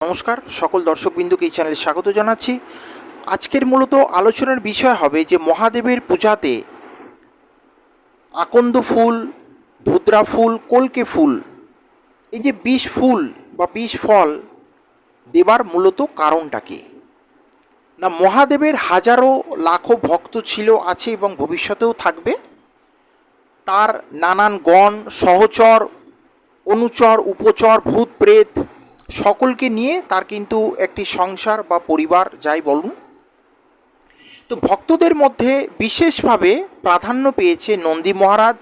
নমস্কার, সকল দর্শকবিন্দুকে এই চ্যানেলে স্বাগত জানাচ্ছি। আজকের মূলত আলোচনার বিষয় হবে যে মহাদেবের পূজাতে আকন্দ ফুল, ধুদ্রা ফুল, কলকে ফুল, এই যে বিষ ফুল বা বিষ ফল দেবার মূলত কারণটা কি? না, মহাদেবের হাজারো, লাখো ভক্ত ছিল, আছে এবং ভবিষ্যতেও থাকবে। তার নানান গণ, সহচর, অনুচর, উপচর, ভূত, প্রেত সকলকে নিয়ে তার কিন্তু একটি সংসার বা পরিবার, যাই বলুন। তো ভক্তদের মধ্যে বিশেষভাবে প্রাধান্য পেয়েছে নন্দী মহারাজ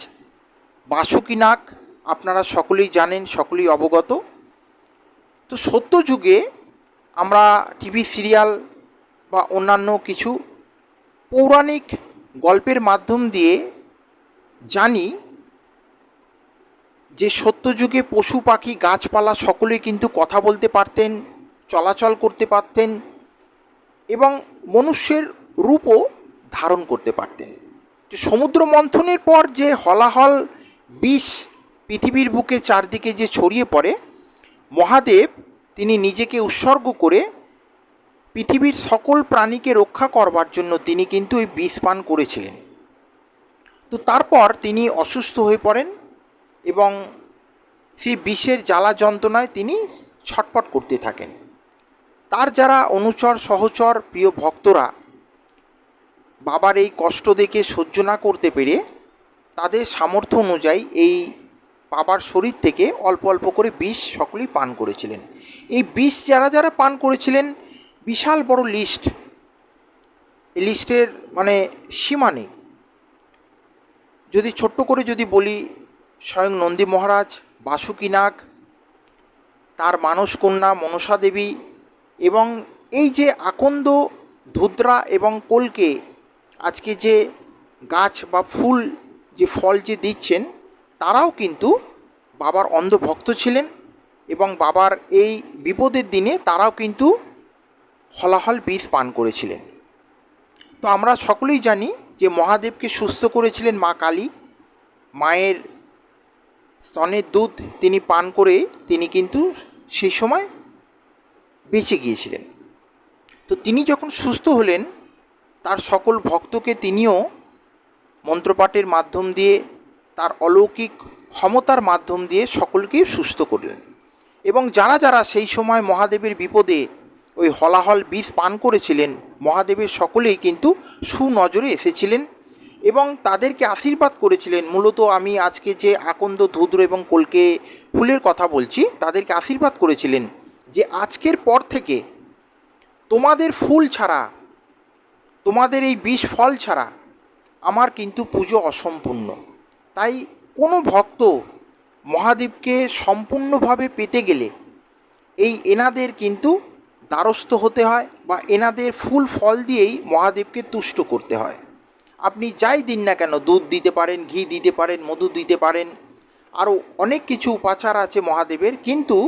বাসুকিনাগ আপনারা সকলেই জানেন, সকলেই অবগত। তো সত্যযুগে আমরা টিভি সিরিয়াল বা অন্যান্য কিছু পৌরাণিক গল্পের মাধ্যম দিয়ে জানি যে সত্যযুগে পশু, পাখি, গাছপালা সকলেই কিন্তু কথা বলতে পারতেন, চলাচল করতে পারতেন এবং মনুষ্যের রূপও ধারণ করতে পারতেন। সমুদ্র মন্থনের পর যে হলাহল বিষ পৃথিবীর বুকে চারদিকে যে ছড়িয়ে পড়ে, মহাদেব তিনি নিজেকে উৎসর্গ করে পৃথিবীর সকল প্রাণীকে রক্ষা করবার জন্য তিনি কিন্তু এই বিষ পান করেছিলেন। তো তারপর তিনি অসুস্থ হয়ে পড়েন। এবং সেই বিষের জ্বালা যন্ত্রণায় তিনি ছটপট করতে থাকেন। তার যারা অনুচর, সহচর, প্রিয় ভক্তরা বাবার এই কষ্ট দেখে সহ্য না করতে পেরে তাদের সামর্থ্য অনুযায়ী এই বাবার শরীর থেকে অল্প অল্প করে বিষ সকলেই পান করেছিলেন। এই বিষ যারা যারা পান করেছিলেন, বিশাল বড় লিস্ট। এই লিস্টের মানে সীমা নেই। যদি ছোট্ট করে যদি বলি স্বয়ং নন্দী মহারাজ বাসুকিনাগ তার মানস কন্যা মনসা দেবী এবং এই যে আকন্দ, ধুদ্রা এবং কলকে আজকে যে গাছ বা ফুল, যে ফল যে দিচ্ছেন, তারাও কিন্তু বাবার অন্ধভক্ত ছিলেন এবং বাবার এই বিপদের দিনে তারাও কিন্তু হলাহল বিষ পান করেছিলেন। তো আমরা সকলেই জানি যে মহাদেবকে সুস্থ করেছিলেন মা কালী, মায়ের স্তনের দুধ তিনি পান করে তিনি কিন্তু সেই সময় বেঁচে গিয়েছিলেন। তো তিনি যখন সুস্থ হলেন, তার সকল ভক্তকে তিনিও মন্ত্রপাঠের মাধ্যম দিয়ে, তার অলৌকিক ক্ষমতার মাধ্যম দিয়ে সকলকেই সুস্থ করলেন। এবং যারা যারা সেই সময় মহাদেবের বিপদে ওই হলাহল বিষ পান করেছিলেন, মহাদেবের সকলেই কিন্তু সুনজরে এসেছিলেন এবং তাদেরকে আশীর্বাদ করেছিলেন। মূলত আমি আজকে যে আকন্দ, ধুদ্র এবং কলকে ফুলের কথা বলছি, তাদেরকে আশীর্বাদ করেছিলেন যে আজকের পর থেকে তোমাদের ফুল ছাড়া, তোমাদের এই বিষ ফল ছাড়া আমার কিন্তু পুজো অসম্পূর্ণ। তাই কোনো ভক্ত মহাদেবকে সম্পূর্ণভাবে পেতে গেলে এই এনাদের কিন্তু দ্বারস্থ হতে হয় বা এনাদের ফুল ফল দিয়েই মহাদেবকে তুষ্ট করতে হয়। আপনি যাই দিন না কেন, দুধ দিতে পারেন, ঘি দিতে পারেন, মধু দিতে পারেন আরও অনেক কিছু উপাচার আছে মহাদেবের, কিন্তু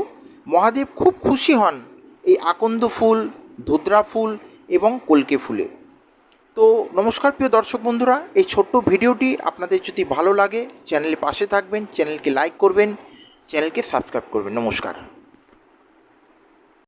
মহাদেব খুব খুশি হন এই আকন্দ ফুল, ধুদ্রা ফুল এবং কলকে ফুলে। তো নমস্কার প্রিয় দর্শক বন্ধুরা, এই ছোট্ট ভিডিওটি আপনাদের যদি ভালো লাগে চ্যানেলে পাশে থাকবেন, চ্যানেলকে লাইক করবেন, চ্যানেলকে সাবস্ক্রাইব করবেন। নমস্কার।